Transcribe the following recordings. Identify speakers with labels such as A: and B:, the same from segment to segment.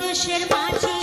A: দেশের মাঝি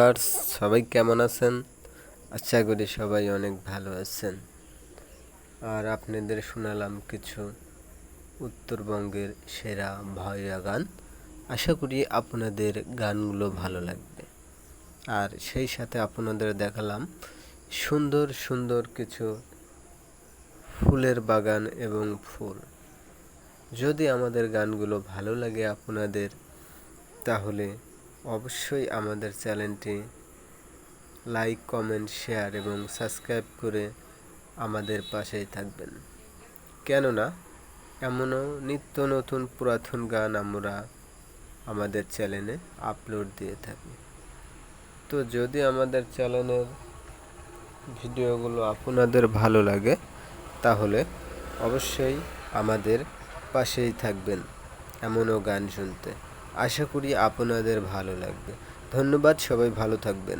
B: ভিউয়ার্স, সবাই কেমন আছেন? আশা করি সবাই অনেক ভালো আছেন। আর আপনাদের শোনালাম কিছু উত্তরবঙ্গের সেরা ভয়া গান। আশা করি আপনাদের গানগুলো ভালো লাগবে। আর সেই সাথে আপনাদের দেখালাম সুন্দর সুন্দর কিছু ফুলের বাগান এবং ফুল। যদি আমাদের গানগুলো ভালো লাগে আপনাদের, তাহলে অবশ্যই আমাদের চ্যানেলটি লাইক, কমেন্ট, শেয়ার এবং সাবস্ক্রাইব করে আমাদের পাশেই থাকবেন। কেননা, এমনও নিত্য নতুন পুরাতন গান আমরা আমাদের চ্যানেলে আপলোড দিয়ে থাকি। তো যদি আমাদের চ্যানেলের ভিডিওগুলো আপনাদের ভালো লাগে, তাহলে অবশ্যই আমাদের পাশেই থাকবেন এমনও গান শুনতে। আশা করি আপনাদের ভালো লাগবে। ধন্যবাদ সবাই ভালো থাকবেন।